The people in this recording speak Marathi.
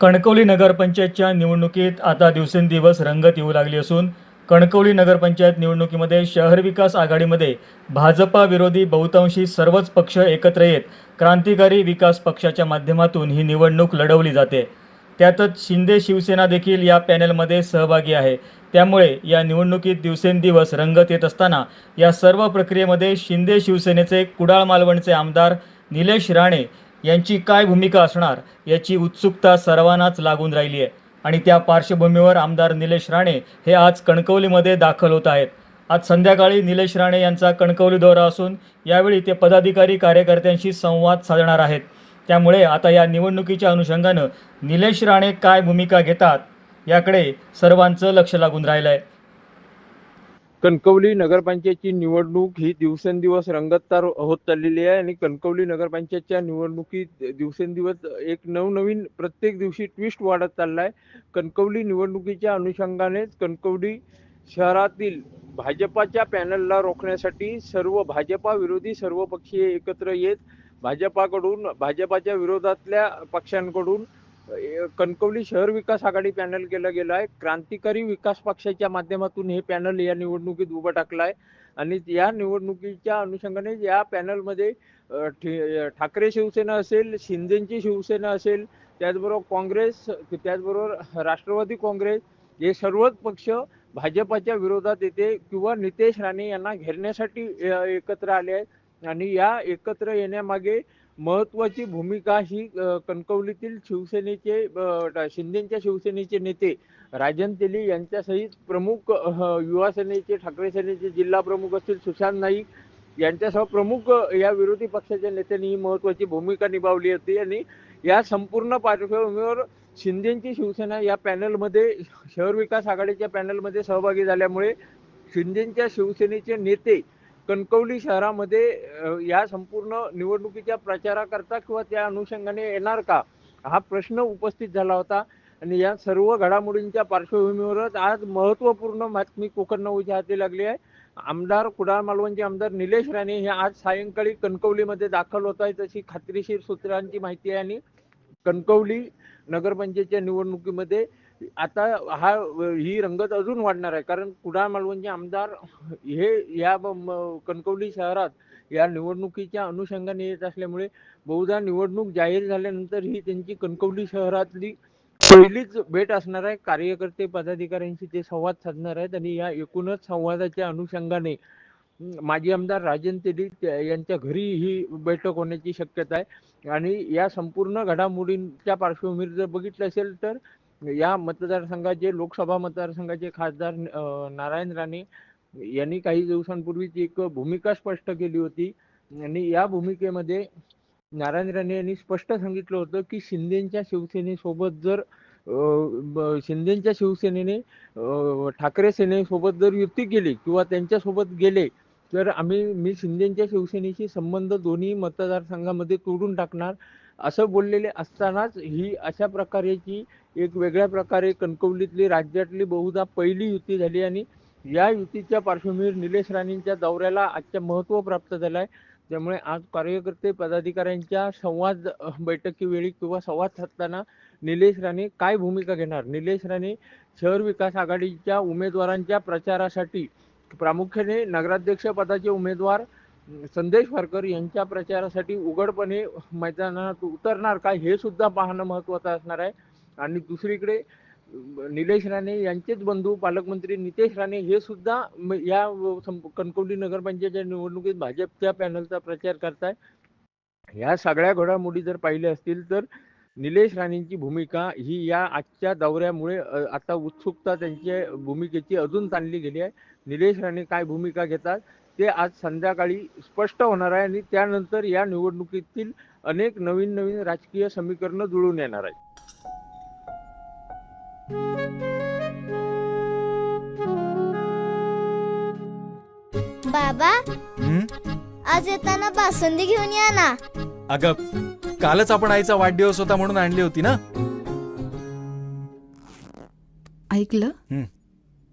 कणकवली नगरपंचायतच्या निवडणुकीत आता दिवसेंदिवस रंगत येऊ लागली असून कणकवली नगरपंचायत निवडणुकीमध्ये शहर विकास आघाडीमध्ये भाजपा विरोधी बहुतांशी सर्वच पक्ष एकत्र येत क्रांतिकारी विकास पक्षाच्या माध्यमातून ही निवडणूक लढवली जाते. त्यातच शिंदे शिवसेना देखील या पॅनलमध्ये सहभागी आहे. त्यामुळे या निवडणुकीत दिवसेंदिवस रंगत येत असताना या सर्व प्रक्रियेमध्ये शिंदे शिवसेनेचे कुडाळ मालवणचे आमदार निलेश राणे यांची काय भूमिका असणार याची उत्सुकता सर्वांनाच लागून राहिली आहे आणि त्या पार्श्वभूमीवर आमदार निलेश राणे हे आज कणकवलीमध्ये दाखल होत आहेत. आज संध्याकाळी निलेश राणे यांचा कणकवली दौरा असून यावेळी ते पदाधिकारी कार्यकर्त्यांशी संवाद साधणार आहेत. त्यामुळे आता या निवडणुकीच्या अनुषंगानं निलेश राणे काय भूमिका घेतात याकडे सर्वांचं लक्ष लागून राहिलं आहे कणकवली नगरपंचायतची निवडणूक ही दिवसेंदिवस रंगतदार होत चाललेली आहे आणि कणकवली नगरपंचायतच्या निवडणुकीत दिवसेंदिवस एक नवनवीन प्रत्येक दिवशी ट्विस्ट वाढत चालला आहे कणकवली निवडणुकीच्या अनुषंगानेच कणकवली शहरातील भाजपाच्या पॅनलला रोखण्यासाठी सर्व भाजपा विरोधी सर्व पक्षीय एकत्र येत भाजपाकडून भाजपाच्या विरोधातल्या पक्षांकडून कणकवली शहर विकास आघाडी पॅनल केलं गेलं आहे. क्रांतिकारी विकास पक्षाच्या माध्यमातून हे पॅनल या निवडणुकीत उभं टाकलं आहे आणि या निवडणुकीच्या अनुषंगाने या पॅनलमध्ये ठाकरे शिवसेना असेल शिंदेची शिवसेना असेल त्याचबरोबर काँग्रेस त्याचबरोबर राष्ट्रवादी काँग्रेस हे सर्वच पक्ष भाजपाच्या विरोधात येते किंवा नितेश राणे यांना घेरण्यासाठी एकत्र आले आहेत. आणि या एकत्र येण्यामागे महत्वाची भूमिका ही कणकवलीतील शिवसेनेचे शिंदेच्या शिवसेनेचे नेते राजन तेली यांच्यासहित प्रमुख युवा सेनेचे ठाकरे सेनेचे जिल्हा प्रमुख असतील सुशांत नाईक यांच्यासह प्रमुख या विरोधी पक्षाच्या नेत्यांनी ही महत्वाची भूमिका निभावली होती. आणि या संपूर्ण पार्श्वभूमीवर शिंदेची शिवसेना या पॅनलमध्ये शहर विकास आघाडीच्या पॅनलमध्ये सहभागी झाल्यामुळे शिंदेच्या शिवसेनेचे नेते कणकवली शहरामध्ये या संपूर्ण निवडणुकीच्या प्रचाराकरता किंवा त्या अनुषंगाने येणार का? हा प्रश्न उपस्थित झाला होता. आणि या सर्व घडामोडींच्या पार्श्वभूमीवरच आज महत्त्वपूर्ण बातमी कोकण नऊच्या हाती लागली आहे. आमदार कुडाळ मालवणचे आमदार निलेश राणे हे आज सायंकाळी कणकवलीमध्ये दाखल होत आहेत अशी खात्रीशीर सूत्रांची माहिती आहे. आणि कणकवली नगरपंचायतच्या निवडणुकीमध्ये आता हा ही रंगत अजून वाढणार आहे. कारण कुडाळ मालवणचे आमदार हे या कणकवली शहरात या निवडणुकीच्या अनुषंगाने येत असल्यामुळे बहुधा निवडणूक जाहीर झाल्यानंतर ही त्यांची कणकवली शहरातली पहिलीच भेट असणार आहे. कार्यकर्ते पदाधिकाऱ्यांशी ते संवाद साधणार आहेत आणि या एकूणच संवादाच्या अनुषंगाने माजी आमदार राजन तेली यांच्या घरी ही बैठक होण्याची शक्यता आहे. आणि या संपूर्ण घडामोडींच्या पार्श्वभूमीवर जर बघितलं असेल तर या मतदारसंघाचे लोकसभा मतदारसंघाचे खासदार नारायण राणे यांनी काही दिवसांपूर्वीच एक भूमिका स्पष्ट केली होती. आणि या भूमिकेमध्ये नारायण राणे यांनी स्पष्ट सांगितलं होतं की शिंदेच्या शिवसेनेसोबत जर शिंदेच्या शिवसेनेने ठाकरे सेनेसोबत जर युती केली किंवा त्यांच्यासोबत गेले तर आम्ही मी शिंदेच्या शिवसेनेशी संबंध दोन्ही मतदारसंघामध्ये तोडून टाकणार. असं बोललेले असतानाच ही अशा प्रकारेची एक वेगळ्या प्रकारे कणकवलीतली राज्यातली बहुधा पहिली युती झाली आणि या युतीच्या पार्श्वभूमीवर निलेश राणेंच्या दौऱ्याला आजच्या महत्त्व प्राप्त झालं आहे त्यामुळे आज कार्यकर्ते पदाधिकाऱ्यांच्या संवाद बैठकीवेळी किंवा संवाद साधताना निलेश राणे काय भूमिका घेणार? निलेश राणे शहर विकास आघाडीच्या उमेदवारांच्या प्रचारासाठी प्रामुख्याने नगराध्यक्ष पदाचे उमेदवार संदेश वारकर यांच्या प्रचारासाठी उघडपणे मैदानात उतरणार काय हे सुद्धा पाहणं महत्त्वाचं असणार आहे. आणि दुसरीकडे निलेश राणे यांचेच बंधू पालकमंत्री नितेश राणे हे सुद्धा या सं- कणकवली नगरपंचायतच्या निवडणुकीत भाजपच्या पॅनलचा प्रचार करताय. ह्या सगळ्या घडामोडी जर पाहिल्या असतील तर निलेश राणेंची भूमिका ही या आजच्या दौऱ्यामुळे आता उत्सुकता त्यांच्या भूमिकेची अजून ताणली गेली आहे. निलेश राणे काय भूमिका घेतात? ते आज संध्याकाळी स्पष्ट होणार आहे आणि त्यानंतर या निवडणुकीतील अनेक नवीन नवीन राजकीय समीकरणं जुळून येणार आहेत बाबा हं? आज येताना बासुंदी घेऊन या ना अगं कालच आपण आईचा वाढदिवस होता म्हणून आणली होती ना ऐकलं हं.